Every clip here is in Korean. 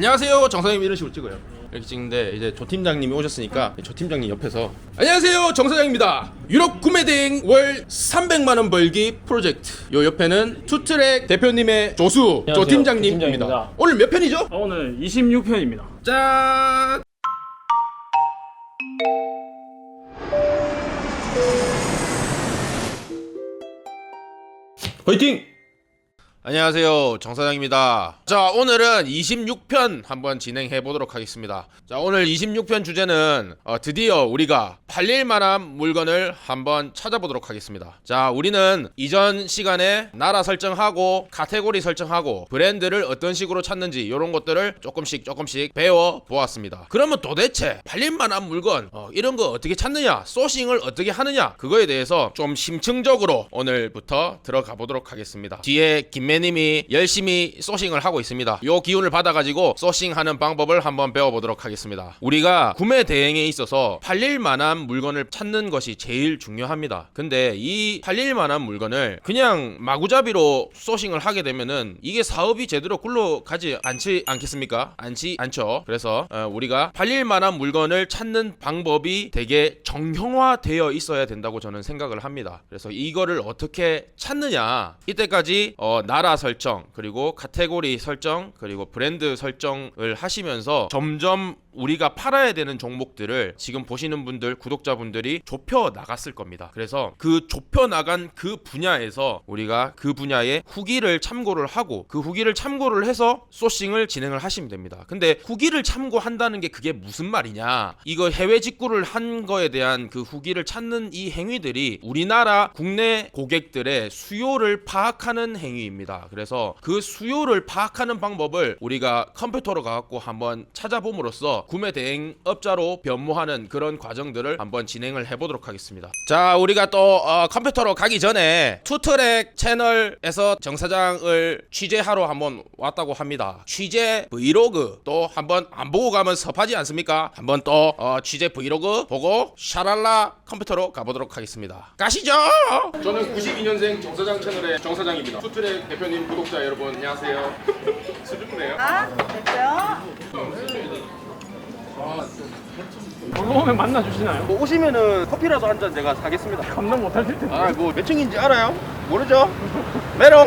안녕하세요 정사장님 이런 식으로 찍어요 이렇게 찍는데 이제 조 팀장님이 오셨으니까 조 팀장님 옆에서 안녕하세요 정 사장입니다 유럽 구매 대행 월 300만 원 벌기 프로젝트 요 옆에는 투트랙 대표님의 조수 조 안녕하세요. 팀장님입니다 조 팀장입니다. 오늘 몇 편이죠? 아, 오늘 26편입니다. 짠 화이팅! 안녕하세요. 정사장입니다. 자 오늘은 26편 한번 진행해 보도록 하겠습니다. 자 오늘 26편 주제는 어, 드디어 우리가 팔릴 만한 물건을 한번 찾아보도록 하겠습니다. 자 우리는 이전 시간에 나라 설정하고 카테고리 설정하고 브랜드를 어떤 식으로 찾는지 이런 것들을 조금씩 조금씩 배워 보았습니다. 그러면 도대체 팔릴 만한 물건 어, 이런 거 어떻게 찾느냐 소싱을 어떻게 하느냐 그거에 대해서 좀 심층적으로 오늘부터 들어가 보도록 하겠습니다. 뒤에 김 매님이 열심히 소싱을 하고 있습니다 요 기운을 받아가지고 소싱하는 방법을 한번 배워보도록 하겠습니다 우리가 구매 대행에 있어서 팔릴 만한 물건을 찾는 것이 제일 중요합니다 근데 이 팔릴 만한 물건을 그냥 마구잡이로 소싱을 하게 되면은 이게 사업이 제대로 굴러가지 않지 않겠습니까? 않지 않죠. 그래서 어, 우리가 팔릴 만한 물건을 찾는 방법이 되게 정형화되어 있어야 된다고 저는 생각을 합니다. 그래서 이거를 어떻게 찾느냐? 이때까지 어, 나라 설정 그리고 카테고리 설정 그리고 브랜드 설정을 하시면서 점점 우리가 팔아야 되는 종목들을 지금 보시는 분들 구독자분들이 좁혀 나갔을 겁니다. 그래서 그 좁혀 나간 그 분야에서 우리가 그 분야의 후기를 참고를 하고 그 후기를 참고를 해서 소싱을 진행을 하시면 됩니다. 근데 후기를 참고한다는 게 그게 무슨 말이냐? 이거 해외 직구를 한 거에 대한 그 후기를 찾는 이 행위들이 우리나라 국내 고객들의 수요를 파악하는 행위입니다. 그래서 그 수요를 파악하는 방법을 우리가 컴퓨터로 가갖고 한번 찾아봄으로써 구매 대행 업자로 변모하는 그런 과정들을 한번 진행을 해보도록 하겠습니다. 자, 우리가 또 어, 컴퓨터로 가기 전에 투트랙 채널에서 정 사장을 취재하러 한번 왔다고 합니다. 취재 브이로그 또 한번 안 보고 가면 섭하지 않습니까? 한번 또 어, 취재 브이로그 보고 샤랄라 컴퓨터로 가보도록 하겠습니다. 가시죠. 저는 92년생 정사장 채널의 정사장입니다. 투트랙 대표님 구독자 여러분 안녕하세요. 수줍네요. 아, 됐어요? 놀러 오면 만나 주시나요? 뭐 오시면은 커피라도 한 잔 제가 사겠습니다. 감당 못할 텐데. 아, 뭐 몇 층인지 알아요? 모르죠? 메롱.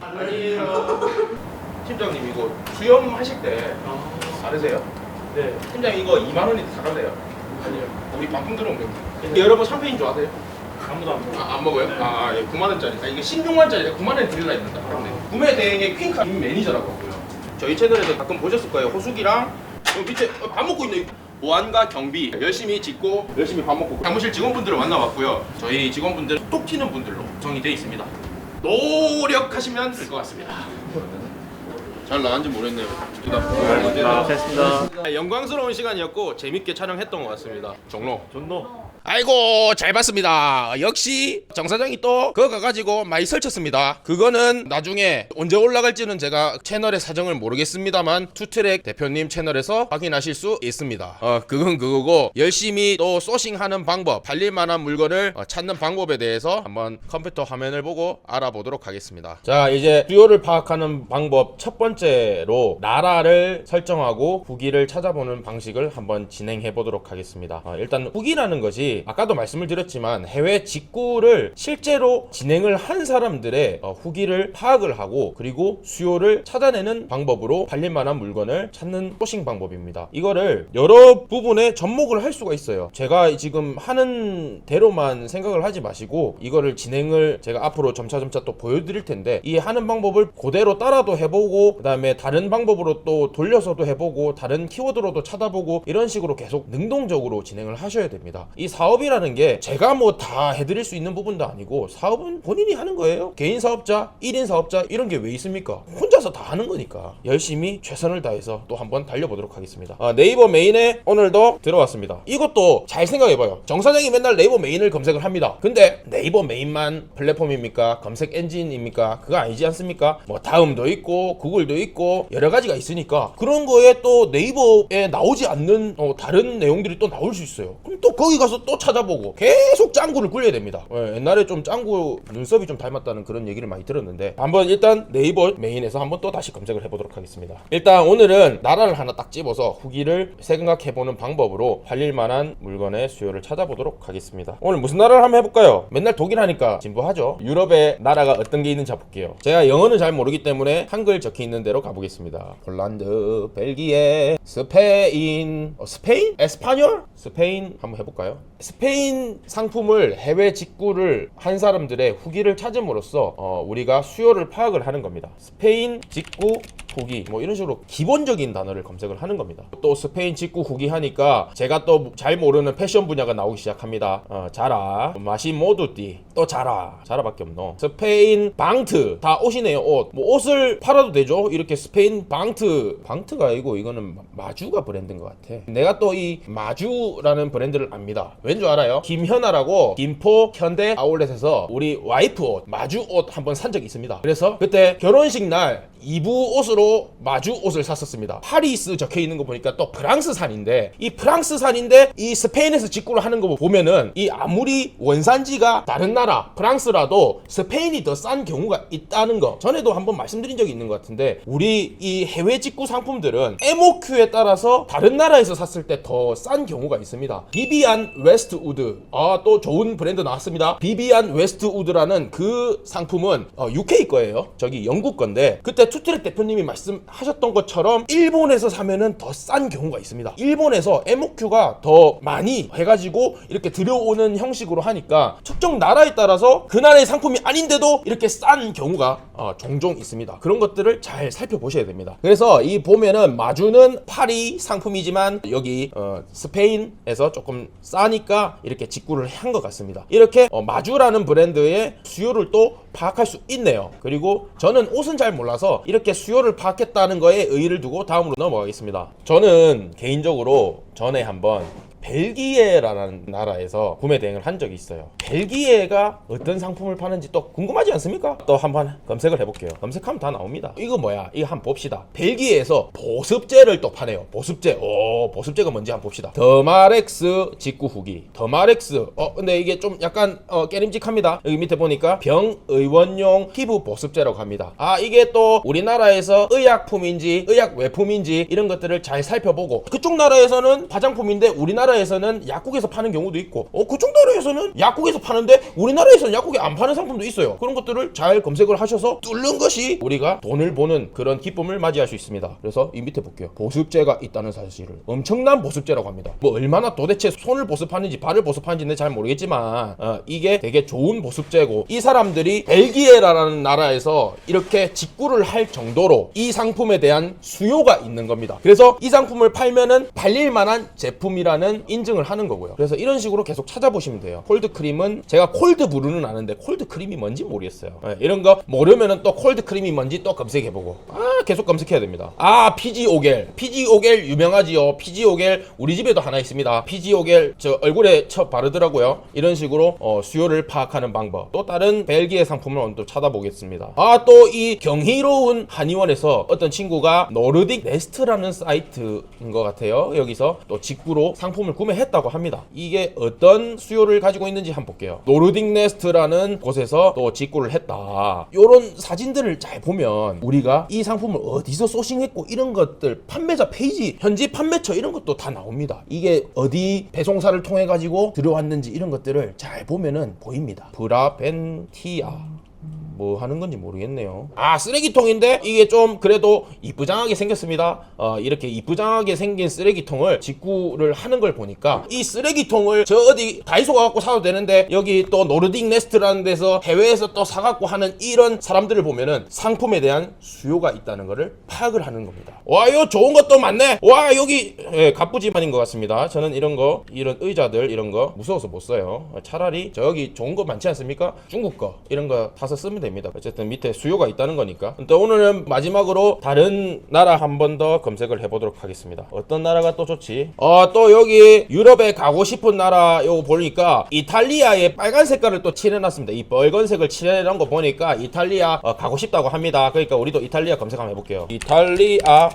아니에요. 팀장님 이거 수염 하실 때 다르세요? 네. 팀장님 이거 2만 원이 다르네요. 아니요. 우리 반품 들어온 거. 여러분 샴페인 좋아하세요? 아무도 안 먹어. 아, 안 먹어요? 아, 예, 9만 원짜리. 아, 이게 16만 원짜리 9만 원에 드릴라 했는데. 그렇네. 구매 대행의 퀸카 매니저라고 하고요. 저희 채널에서 가끔 보셨을 거예요. 호수기랑 여기 밑에 어, 밥 먹고 있는 보안과 경비 열심히 짓고 열심히 밥 먹고 사무실 직원분들을 만나봤고요. 저희 직원분들 톡 튀는 분들로 구성이 되어 있습니다. 노력하시면 될 것 같습니다. 잘 나간지 모르겠네요. 네, 영광스러운 시간이었고 재밌게 촬영했던 것 같습니다. 종로. 존노. 아이고 잘 봤습니다. 역시 정 사장이 또 그거 가가지고 많이 설쳤습니다. 그거는 나중에 언제 올라갈지는 제가 채널의 사정을 모르겠습니다만 투트랙 대표님 채널에서 확인하실 수 있습니다. 어 그건 그거고 열심히 또 소싱하는 방법, 팔릴 만한 물건을 어, 찾는 방법에 대해서 한번 컴퓨터 화면을 보고 알아보도록 하겠습니다. 자 이제 수요를 파악하는 방법 첫 번째로 나라를 설정하고 후기를 찾아보는 방식을 한번 진행해 보도록 하겠습니다. 어, 일단 후기라는 것이 아까도 말씀을 드렸지만 해외 직구를 실제로 진행을 한 사람들의 어, 후기를 파악을 하고 그리고 수요를 찾아내는 방법으로 팔릴 만한 물건을 찾는 소싱 방법입니다. 이거를 여러 부분에 접목을 할 수가 있어요. 제가 지금 하는 대로만 생각을 하지 마시고 이거를 진행을 제가 앞으로 점차점차 또 보여드릴 텐데 이 하는 방법을 그대로 따라도 해보고 그 다음에 다른 방법으로 또 돌려서도 해보고 다른 키워드로도 찾아보고 이런 식으로 계속 능동적으로 진행을 하셔야 됩니다. 이 사업이라는 게 제가 뭐 다 해드릴 수 있는 부분도 아니고 사업은 본인이 하는 거예요. 개인 사업자, 1인 사업자 이런 게 왜 있습니까? 혼자 혼자서 다 하는 거니까 열심히 최선을 다해서 또 한번 달려보도록 하겠습니다. 아, 네이버 메인에 오늘도 들어왔습니다. 이것도 잘 생각해봐요. 정 사장이 맨날 네이버 메인을 검색을 합니다. 근데 네이버 메인만 플랫폼입니까? 검색 엔진입니까? 그거 아니지 않습니까? 뭐 다음도 있고 구글도 있고 여러 가지가 있으니까 그런 거에 또 네이버에 나오지 않는 어, 다른 내용들이 또 나올 수 있어요. 그럼 또 거기 가서 또 찾아보고 계속 짱구를 굴려야 됩니다. 예, 옛날에 좀 짱구 눈썹이 좀 닮았다는 그런 얘기를 많이 들었는데 한번 일단 네이버 메인에서 한번 또 다시 검색을 해보도록 하겠습니다. 일단 오늘은 나라를 하나 딱 집어서 후기를 생각해보는 방법으로 팔릴 만한 물건의 수요를 찾아보도록 하겠습니다. 오늘 무슨 나라를 한번 해볼까요? 맨날 독일 하니까 진부하죠. 유럽의 나라가 어떤 게 있는지 볼게요. 제가 영어는 잘 모르기 때문에 한글 적혀 있는 대로 가보겠습니다. 폴란드, 벨기에, 스페인, 어, 스페인? 에스파뇰? 스페인 한번 해볼까요? 스페인 상품을 해외 직구를 한 사람들의 후기를 찾음으로써 어, 우리가 수요를 파악을 하는 겁니다. 스페인 직구 후기 뭐 이런 식으로 기본적인 단어를 검색을 하는 겁니다. 또 스페인 직구 후기 하니까 제가 또 잘 모르는 패션 분야가 나오기 시작합니다. 어, 자라, 마시모두띠, 또 자라, 자라밖에 없노. 스페인 방트 다 옷이네요. 옷. 뭐 옷을 팔아도 되죠. 이렇게 스페인 방트, 방트가 아니고 이거는 마주가 브랜드인 것 같아. 내가 또 이 마주라는 브랜드를 압니다. 왠 줄 알아요? 김현아라고 김포 현대 아울렛에서 우리 와이프 옷, 마주 옷 한번 산 적이 있습니다. 그래서 그때 결혼식 날 2부 옷으로 마주 옷을 샀었습니다. 파리스 적혀 있는 거 보니까 또 프랑스산인데 이 프랑스산인데 이 스페인에서 직구를 하는 거 보면은 이 아무리 원산지가 다른 나라 프랑스라도 스페인이 더 싼 경우가 있다는 거 전에도 한번 말씀드린 적이 있는 것 같은데 우리 이 해외 직구 상품들은 MOQ에 따라서 다른 나라에서 샀을 때 더 싼 경우가 있습니다. 비비안 웨스트우드 아 또 좋은 브랜드 나왔습니다. 비비안 웨스트우드라는 그 상품은 어, UK 거예요. 저기 영국 건데 그때 투트랙 대표님이 말씀하셨던 것처럼 일본에서 사면은 더 싼 경우가 있습니다. 일본에서 MOQ가 더 많이 해가지고 이렇게 들여오는 형식으로 하니까 특정 나라에 따라서 그 나라의 상품이 아닌데도 이렇게 싼 경우가 어, 종종 있습니다. 그런 것들을 잘 살펴보셔야 됩니다. 그래서 이 보면은 마주는 파리 상품이지만 여기 어, 스페인에서 조금 싸니까 이렇게 직구를 한 것 같습니다. 이렇게 어, 마주라는 브랜드의 수요를 또 파악할 수 있네요. 그리고 저는 옷은 잘 몰라서 이렇게 수요를 파악했다는 거에 의의를 두고 다음으로 넘어가겠습니다. 저는 개인적으로 전에 한번 벨기에라는 나라에서 구매 대행을 한 적이 있어요. 벨기에가 어떤 상품을 파는지 또 궁금하지 않습니까? 또 한번 검색을 해볼게요. 검색하면 다 나옵니다. 이거 뭐야? 이거 한번 봅시다. 벨기에에서 보습제를 또 파네요. 보습제. 오, 보습제가 뭔지 한번 봅시다. 더마렉스 직구 후기. 더마렉스. 어, 근데 이게 좀 약간 어, 깨림직합니다. 여기 밑에 보니까 병 의원용 피부 보습제라고 합니다. 아, 이게 또 우리나라에서 의약품인지 의약 외품인지 이런 것들을 잘 살펴보고 그쪽 나라에서는 화장품인데 우리나라 에서는 약국에서 파는 경우도 있고 어 그쪽 나라에서는 약국에서 파는데 우리나라에서는 약국에 안 파는 상품도 있어요. 그런 것들을 잘 검색을 하셔서 뚫는 것이 우리가 돈을 버는 그런 기쁨을 맞이할 수 있습니다. 그래서 이 밑에 볼게요. 보습제가 있다는 사실을 엄청난 보습제라고 합니다. 뭐 얼마나 도대체 손을 보습하는지 발을 보습하는지는 잘 모르겠지만 어, 이게 되게 좋은 보습제고 이 사람들이 벨기에라는 나라에서 이렇게 직구를 할 정도로 이 상품에 대한 수요가 있는 겁니다. 그래서 이 상품을 팔면은 팔릴 만한 제품이라는 인증을 하는 거고요. 그래서 이런 식으로 계속 찾아보시면 돼요. 콜드 크림은 제가 콜드 브루는 아는데 콜드 크림이 뭔지 모르겠어요. 예, 이런 거 모르면은 또 콜드 크림이 뭔지 또 검색해보고 아 계속 검색해야 됩니다. 아 피지 오겔 피지 오겔 유명하지요. 피지 오겔 우리 집에도 하나 있습니다. 피지 오겔 저 얼굴에 쳐 바르더라고요. 이런 식으로 어, 수요를 파악하는 방법. 또 다른 벨기에 상품을 오늘 또 찾아보겠습니다. 아 또 이 경이로운 한의원에서 어떤 친구가 노르딕 네스트라는 사이트인 것 같아요. 여기서 또 직구로 상품을 구매했다고 합니다. 이게 어떤 수요를 가지고 있는지 한번 볼게요. 노르딕 네스트라는 곳에서 또 직구를 했다. 요런 사진들을 잘 보면 우리가 이 상품을 어디서 소싱했고 이런 것들 판매자 페이지, 현지 판매처 이런 것도 다 나옵니다. 이게 어디 배송사를 통해 가지고 들어왔는지 이런 것들을 잘 보면은 보입니다. 브라벤티아 뭐 하는 건지 모르겠네요. 아 쓰레기통인데 이게 좀 그래도 이쁘장하게 생겼습니다. 어, 이렇게 이쁘장하게 생긴 쓰레기통을 직구를 하는 걸 보니까 이 쓰레기통을 저 어디 다이소 가갖고 사도 되는데 여기 또 노르딕 네스트라는 데서 해외에서 또 사갖고 하는 이런 사람들을 보면은 상품에 대한 수요가 있다는 것을 파악을 하는 겁니다. 와 이거 좋은 것도 많네. 와 여기 예, 갑부지만인 것 같습니다. 저는 이런 거 이런 의자들 이런 거 무서워서 못 써요. 차라리 저기 좋은 거 많지 않습니까? 중국 거 이런 거 타서 쓰면 됩니다. 됩니다. 어쨌든 밑에 수요가 있다는 거니까. 또 오늘은 마지막으로 다른 나라 한 번 더 검색을 해보도록 하겠습니다. 어떤 나라가 또 좋지? 어, 또 여기 유럽에 가고 싶은 나라 요거 보니까 이탈리아에 빨간 색깔을 또 칠해놨습니다. 이 빨간색을 칠해놓은 거 보니까 이탈리아 어, 가고 싶다고 합니다. 그러니까 우리도 이탈리아 검색 한번 해볼게요. 이탈리아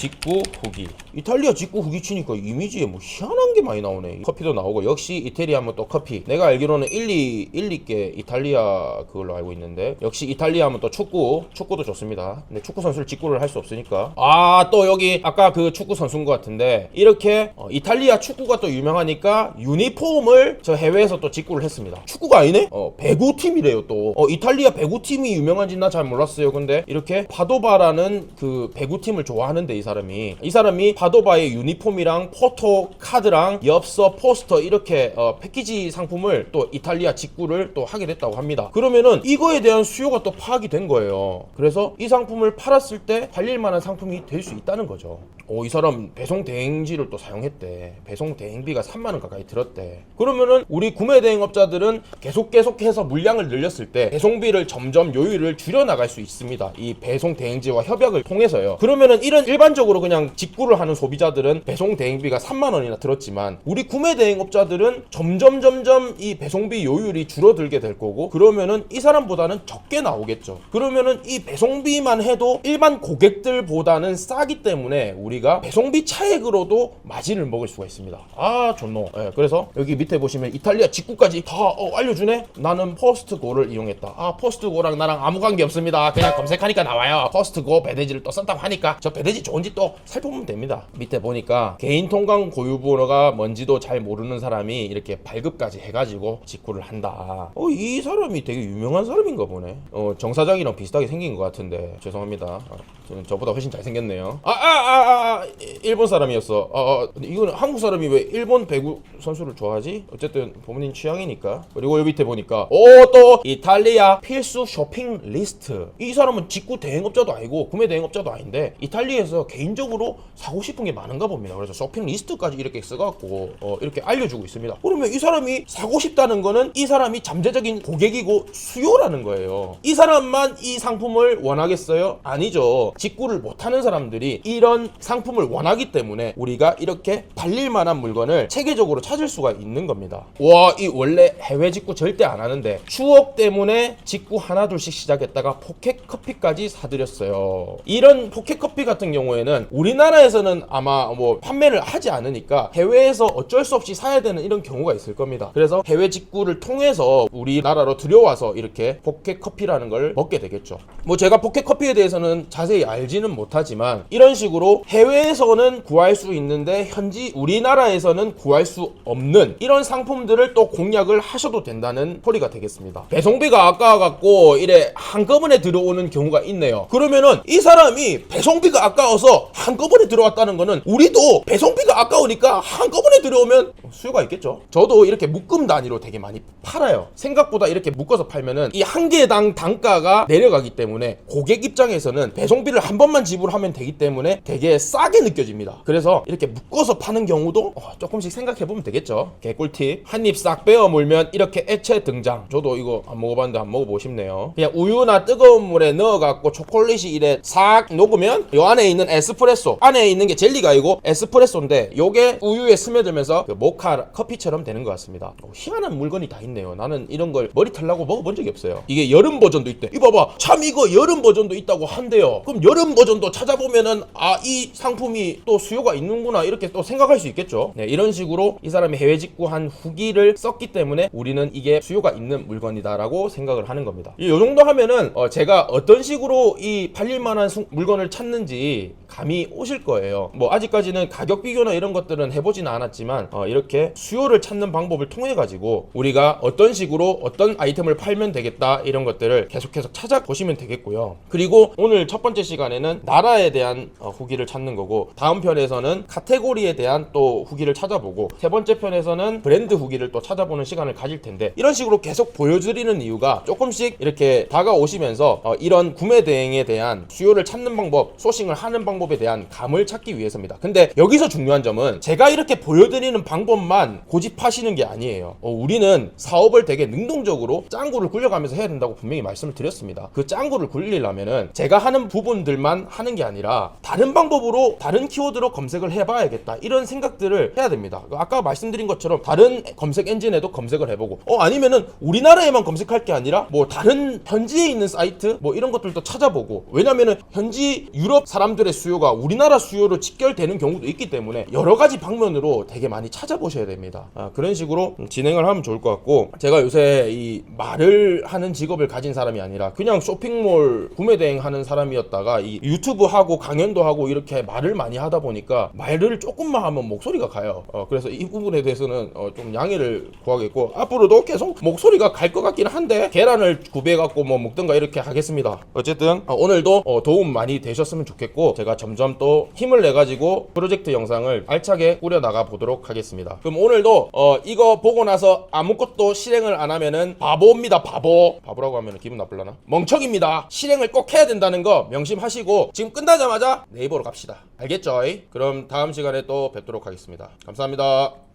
직구 후기. 이탈리아 직구 후기 치니까 이미지에 뭐 희한한 게 많이 나오네. 커피도 나오고 역시 이태리 하면 또 커피. 내가 알기로는 1, 2, 1, 2개 이탈리아 그걸로 알고 있는데 역시 이탈리아 하면 또 축구 축구도 좋습니다. 근데 축구 선수를 직구를 할 수 없으니까. 아 또 여기 아까 그 축구 선수인 것 같은데 이렇게 어, 이탈리아 축구가 또 유명하니까 유니폼을 저 해외에서 또 직구를 했습니다. 축구가 아니네? 어 배구팀이래요 또. 어, 이탈리아 배구팀이 유명한지 나 잘 몰랐어요. 근데 이렇게 파도바라는 그 배구팀을 좋아하는데 이 사람이. 이 사람이 파도바의 유니폼이랑 포토 카드랑 엽서 포스터 이렇게 어, 패키지 상품을 또 이탈리아 직구를 또 하게 됐다고 합니다. 그러면은 이거에 대한 수요가 또 파악이 된 거예요. 그래서 이 상품을 팔았을 때 팔릴 만한 상품이 될 수 있다는 거죠. 오, 이 사람 배송 대행지를 또 사용했대. 배송 대행비가 3만 원 가까이 들었대. 그러면은 우리 구매 대행업자들은 계속 계속해서 물량을 늘렸을 때 배송비를 점점 요율을 줄여 나갈 수 있습니다. 이 배송 대행지와 협약을 통해서요. 그러면은 이런 일반 적으로 그냥 직구를 하는 소비자들은 배송 대행비가 3만 원이나 들었지만 우리 구매 대행업자들은 점점 점점 이 배송비 요율이 줄어들게 될 거고 그러면은 이 사람보다는 적게 나오겠죠. 그러면은 이 배송비만 해도 일반 고객들보다는 싸기 때문에 우리가 배송비 차액으로도 마진을 먹을 수가 있습니다. 아 좋노. 예, 그래서 여기 밑에 보시면 이탈리아 직구까지 다 어, 알려주네? 나는 포스트고를 이용했다. 아 포스트고랑 나랑 아무 관계 없습니다. 그냥 검색하니까 나와요. 포스트고 배대지를 또 썼다고 하니까 저 배대지 좋은 지 또 살펴보면 됩니다. 밑에 보니까 개인 통관 고유번호가 뭔지도 잘 모르는 사람이 이렇게 발급까지 해가지고 직구를 한다. 어 이 사람이 되게 유명한 사람인가 보네. 어 정사장이랑 비슷하게 생긴 것 같은데. 죄송합니다. 아, 저는 저보다 훨씬 잘 생겼네요. 아 아 아 아 일본 사람이었어. 어, 어 근데 이거는 한국 사람이 왜 일본 배구 선수를 좋아하지? 어쨌든 본인 취향이니까. 그리고 여기 밑에 보니까 오 또 이탈리아 필수 쇼핑 리스트. 이 사람은 직구 대행업자도 아니고 구매 대행업자도 아닌데 이탈리아에서 개인적으로 사고 싶은 게 많은가 봅니다. 그래서 쇼핑 리스트까지 이렇게 써갖고 어, 이렇게 알려주고 있습니다. 그러면 이 사람이 사고 싶다는 거는 이 사람이 잠재적인 고객이고 수요라는 거예요. 이 사람만 이 상품을 원하겠어요? 아니죠. 직구를 못하는 사람들이 이런 상품을 원하기 때문에 우리가 이렇게 팔릴 만한 물건을 체계적으로 찾을 수가 있는 겁니다. 와 이 원래 해외 직구 절대 안 하는데 추억 때문에 직구 하나 둘씩 시작했다가 포켓 커피까지 사드렸어요. 이런 포켓 커피 같은 경우에 는 우리나라에서는 아마 뭐 판매를 하지 않으니까 해외에서 어쩔 수 없이 사야 되는 이런 경우가 있을 겁니다. 그래서 해외 직구를 통해서 우리나라로 들여와서 이렇게 포켓 커피라는 걸 먹게 되겠죠. 뭐 제가 포켓 커피에 대해서는 자세히 알지는 못하지만 이런 식으로 해외에서는 구할 수 있는데 현지 우리나라에서는 구할 수 없는 이런 상품들을 또 공략을 하셔도 된다는 소리가 되겠습니다. 배송비가 아까워갖고 이래 한꺼번에 들어오는 경우가 있네요. 그러면은 이 사람이 배송비가 아까워서 한꺼번에 들어왔다는 거는 우리도 배송비가 아까우니까 한꺼번에 들어오면 수요가 있겠죠. 저도 이렇게 묶음 단위로 되게 많이 팔아요. 생각보다 이렇게 묶어서 팔면은 이 한 개당 단가가 내려가기 때문에 고객 입장에서는 배송비를 한 번만 지불하면 되기 때문에 되게 싸게 느껴집니다. 그래서 이렇게 묶어서 파는 경우도 어, 조금씩 생각해 보면 되겠죠. 개꿀팁. 한 입 싹 빼어 물면 이렇게 액체 등장. 저도 이거 안 먹어봤는데 한번 먹어보고 싶네요. 그냥 우유나 뜨거운 물에 넣어갖고 초콜릿이 이래 싹 녹으면 요 안에 있는 에스프레소. 안에 있는 게 젤리가 아니고 에스프레소인데 요게 우유에 스며들면서 그 모카 커피처럼 되는 것 같습니다. 어, 희한한 물건이 다 있네요. 나는 이런 걸 머리 털라고 먹어본 적이 없어요. 이게 여름 버전도 있대. 이거 봐봐. 참 이거 여름 버전도 있다고 한대요. 그럼 여름 버전도 찾아보면은 아 이 상품이 또 수요가 있는구나 이렇게 또 생각할 수 있겠죠. 네, 이런 식으로 이 사람이 해외 직구한 후기를 썼기 때문에 우리는 이게 수요가 있는 물건이다라고 생각을 하는 겁니다. 이 정도 하면은 어, 제가 어떤 식으로 이 팔릴 만한 수- 물건을 찾는지 감이 오실 거예요. 뭐 아직까지는 가격 비교나 이런 것들은 해보지는 않았지만 어, 이렇게 수요를 찾는 방법을 통해 가지고 우리가 어떤 식으로 어떤 아이템을 팔면 되겠다 이런 것들을 계속해서 찾아보시면 되겠고요. 그리고 오늘 첫 번째 시간에는 나라에 대한 어, 후기를 찾는 거고 다음 편에서는 카테고리에 대한 또 후기를 찾아보고 세 번째 편에서는 브랜드 후기를 또 찾아보는 시간을 가질 텐데 이런 식으로 계속 보여드리는 이유가 조금씩 이렇게 다가오시면서 어, 이런 구매 대행에 대한 수요를 찾는 방법 소싱을 하는 방법 방법에 대한 감을 찾기 위해서입니다. 근데 여기서 중요한 점은 제가 이렇게 보여드리는 방법만 고집하시는 게 아니에요. 어, 우리는 사업을 되게 능동적으로 짱구를 굴려가면서 해야 된다고 분명히 말씀을 드렸습니다. 그 짱구를 굴리려면은 제가 하는 부분들만 하는 게 아니라 다른 방법으로 다른 키워드로 검색을 해봐야겠다 이런 생각들을 해야 됩니다. 아까 말씀드린 것처럼 다른 검색 엔진에도 검색을 해보고 어 아니면은 우리나라에만 검색할 게 아니라 뭐 다른 현지에 있는 사이트 뭐 이런 것들도 찾아보고 왜냐면은 현지 유럽 사람들의 수요가 우리나라 수요로 직결되는 경우도 있기 때문에 여러 가지 방면으로 되게 많이 찾아보셔야 됩니다. 아, 그런 식으로 진행을 하면 좋을 것 같고 제가 요새 이 말을 하는 직업을 가진 사람이 아니라 그냥 쇼핑몰 구매 대행 하는 사람이었다가 이 유튜브 하고 강연도 하고 이렇게 말을 많이 하다 보니까 말을 조금만 하면 목소리가 가요. 어, 그래서 이 부분에 대해서는 어, 좀 양해를 구하겠고 앞으로도 계속 목소리가 갈 것 같긴 한데 계란을 구비해 갖고 뭐 먹든가 이렇게 하겠습니다. 어쨌든 어, 오늘도 어, 도움 많이 되셨으면 좋겠고 제가 점점 또 힘을 내 가지고 프로젝트 영상을 알차게 꾸려 나가 보도록 하겠습니다. 그럼 오늘도 어, 이거 보고 나서 아무것도 실행을 안 하면은 바보입니다. 바보. 바보라고 하면 기분 나쁠라나? 멍청입니다. 실행을 꼭 해야 된다는 거 명심하시고 지금 끝나자마자 네이버로 갑시다. 알겠죠? 그럼 다음 시간에 또 뵙도록 하겠습니다. 감사합니다.